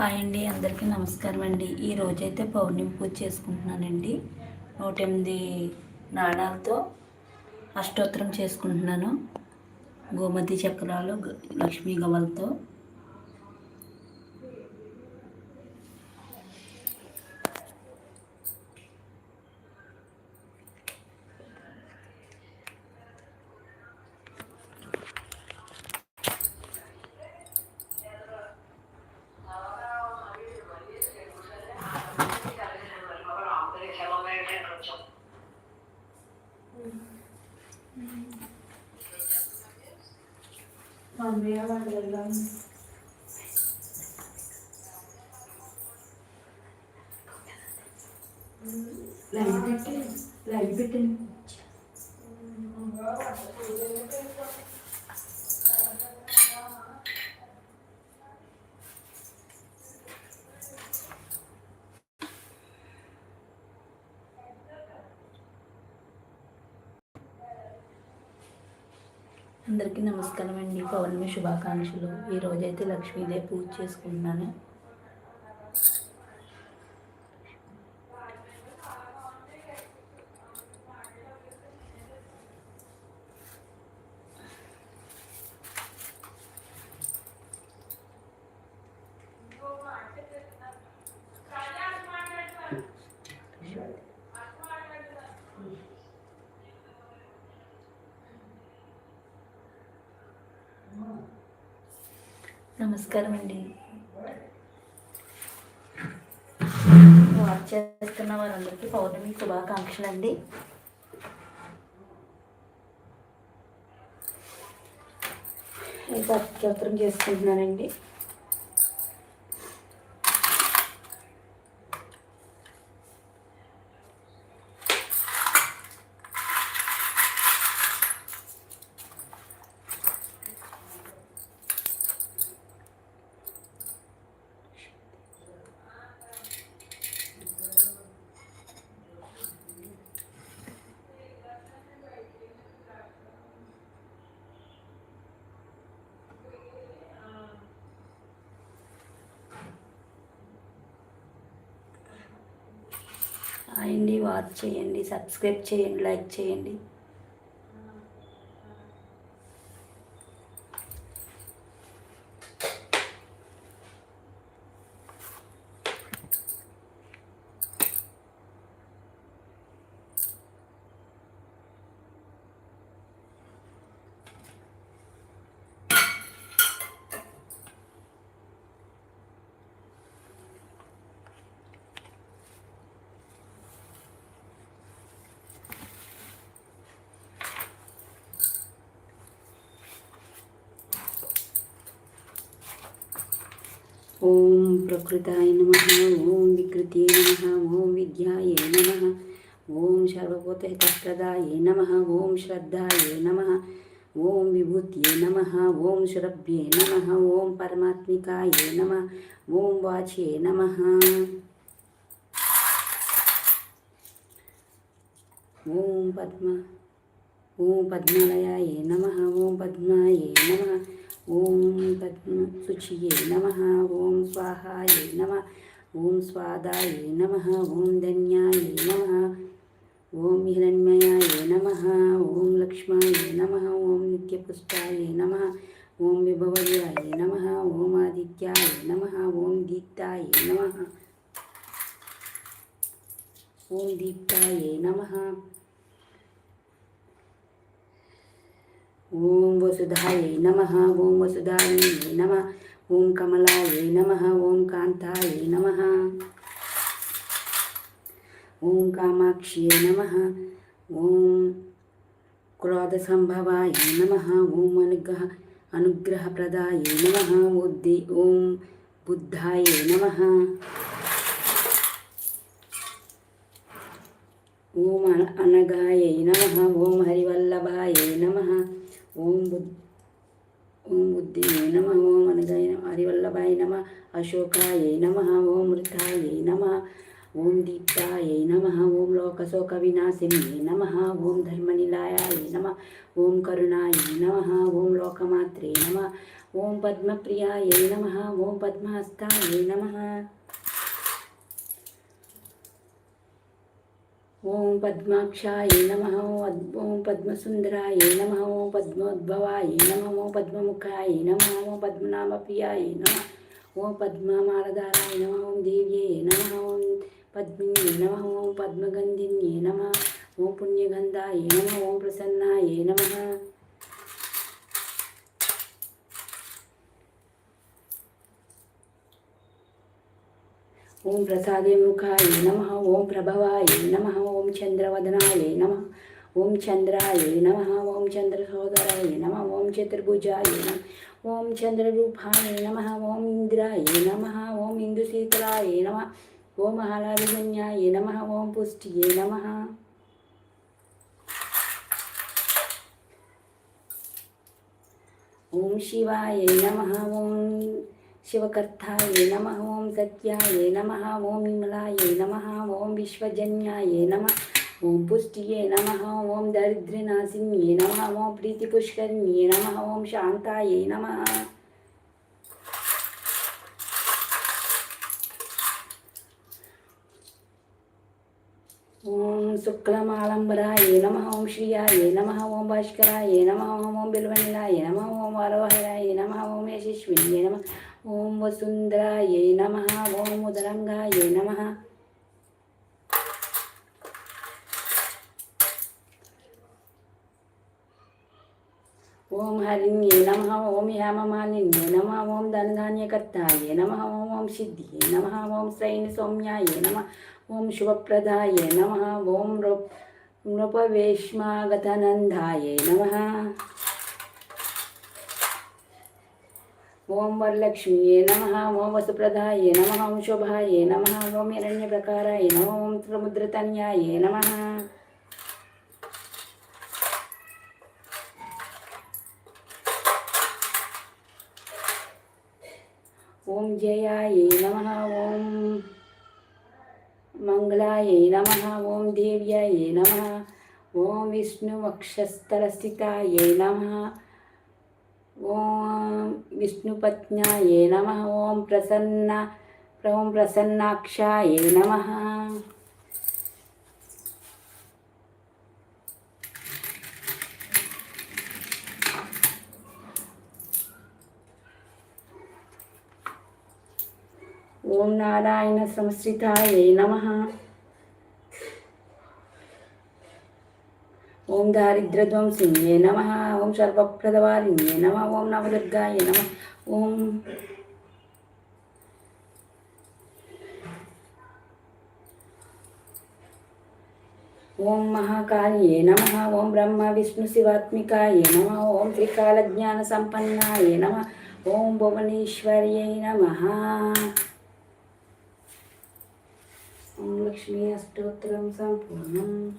Hi అండి అందరికీ నమస్కారం అండి. ఈ రోజైతే పౌర్ణమి పూజ చేసుకుంటున్నానండి. నూట ఎనిమిది నాణాలతో అష్టోత్తరం చేసుకుంటున్నాను. గోమతి చక్రాలు లక్ష్మీ గవలతో లైట్ పెట్టి లైట్ పెట్టండి అందరికీ నమస్కారం అండి పౌర్ణమి శుభాకాంక్షలు. ఈ రోజైతే లక్ష్మీదేవి పూజ చేసుకుంటున్నాను. నమస్కారం అండి వాచ్ చేస్తున్న వారందరికీ పౌర్ణమి శుభాకాంక్షలు అండి అయితే అత్యవసరం చేసుకుంటున్నానండి అండి వాచ్ చేయండి సబ్స్క్రైబ్ చేయండి లైక్ చేయండి. ओम प्रकृताय नमः, ॐ विकृत्यै नमः, ॐ विद्यायै नमः, ॐ सर्वभूतहितप्रदायै नमः, ॐ श्रद्धायै नमः, ॐ विभूत्यै नमः, ॐ श्रव्ये नमः, ॐ परमात्मिकाय नमः, ॐ वाच्ये नमः। ॐ पद्म ओं पद्मलयाय नमः, ॐ पद्माय नमः ॐ तत्सुचिये नमः, ॐ स्वाहाय नम ओं स्वादाय नम ओं धन्याय नम ओं हिरण्मयाय नम ओं लक्ष्माय नम ओं नित्यपुष्टाय नम ओं विभवर्याय नम ओं आदित्याय नम ओं दीप्ताय नम। ओं दीप्ताय नमः। ओम वसुधाये नमः ओम वसुधाये नमः ओम कमलाये नमः ओम कांताये नमः ओम कामाक्ष्यै नमः ओम क्रोध क्रोधसम्भवाय नमः ओम अनुग्रह अनुग्रह अनुग्रहप्रदाय नमः, बुद्धि ओम बुद्धाय नमः ओम अनगायै नमः ओम हरिवल्लभाय नमः ओम बुद्ध ओम बुद्धि नम ओम अनजय नम हरिवल्लभाय नम अशोकाय नम ओम मृताय नम ओम दीप्ताय नम ओम लोकशोक विनाशिने नम ओम धर्मनीलाय नम ओम करुणाय नम ओम लोकमात्रे नम ओम पद्म नम ओम पद्मस्ताय नम ओम पद्माक्षाय नम ओम पद्मसुंदराय नम ओं पद्मोद्भवाय नम ओं पद्ममुखाय नम ओं पद्मनाभप्रियाय नम ओं पद्मदाराय नम ओं देव्ये नम ओं पद्मिन्ये नम ओं पद्मगंधिन्ये नम ओं पुण्यगंधाय नम ओं प्रसन्नाय नम ओम प्रसादे मुखाय नम ओं प्रभवाय नम ओं चंद्रवदनाय नमः ఓం చంద్రాయ నమ ఓం చంద్రసోదరాయ నమ ఓం చతుర్భుజాయ నమ ఓం చంద్రరూపాయ నమ ఓం ఇంద్రాయ నమ ఓం ఇందుశీతలాయ నమ ఓం మహాలాభిజన్యాయ నమ ఓం పుష్టియే నమ ఓం శివాయ నమ ఓం शिवकर्थाय नमः ॐ सत्याय नमः ॐ विमलाय नमः ॐ विश्वजन्याय नमः ఓం పుష్టియే నమ ఓం దరిద్రనాశిన్యే నమ ఓం ప్రీతిపుష్కరిణ్యే నమ ఓం శాంతాయే నమ ఓం శుక్లమాలంబరాయ నమ ఓం శ్రియాయ నమ ఓం భాస్కరాయ నమ ఓం ఓం బిల్వనిలాయ నమ ఓం వరవహరాయ నమ ఓం యశస్విన్య నమ ఓం వసుంధరాయ నమ ఓం ఉదరంగాయ నమ हरिण्ये नमः ॐ याममालिन्ये नमः ॐ धनधान्यकर्ताये नम ओं ओं सिद्धिये नम ओं श्रैन् सौम्याये नम ओं शुभप्रदाये नमः ॐ नृप नृपवेश्मागतनन्दाय नमः ओं वरलक्ष्मीये नमः ओं वसुप्रदाय नमः ओं शोभाय नमः ओम हिरण्यप्रकाराय नमः ओं समुद्रतन्याय नमः मृत्युञ्जयायै नमः ॐ मङ्गलायै नमः ॐ देव्यायै नमः ॐ विष्णुवक्षस्थलस्थितायै नमः ॐ विष्णुपत्न्यायै नमः ॐ प्रसन्न ॐ प्रसन्नाक्षायै नमः। ఓం నారాయణ సంశ్రితాయ నమ ఓం దారిద్ర్యధ్వంసిన్యే నమ ఓం సర్వప్రదవారిణ్యే నమ ఓం నవదుర్గాయ నమ ఓం ఓం మహాకాళ్యే నమ ఓం బ్రహ్మ విష్ణు శివాత్మికాయ నమ ఓం త్రికాలజ్ఞాన సంపన్నాయ నమ ఓం భువనేశ్వర్యై लक्ष्मी अष्टोत्तर संपूर्ण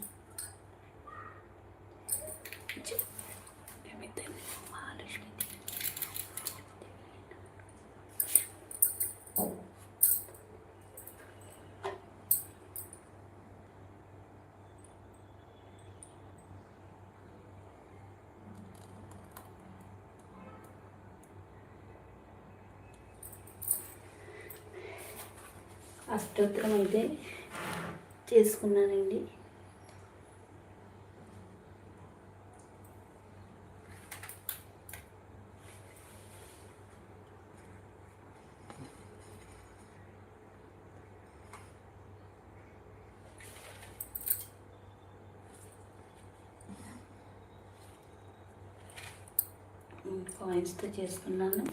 అష్టోత్తరం అయితే చేసుకున్నానండి కాయిన్స్తో చేసుకున్నాను.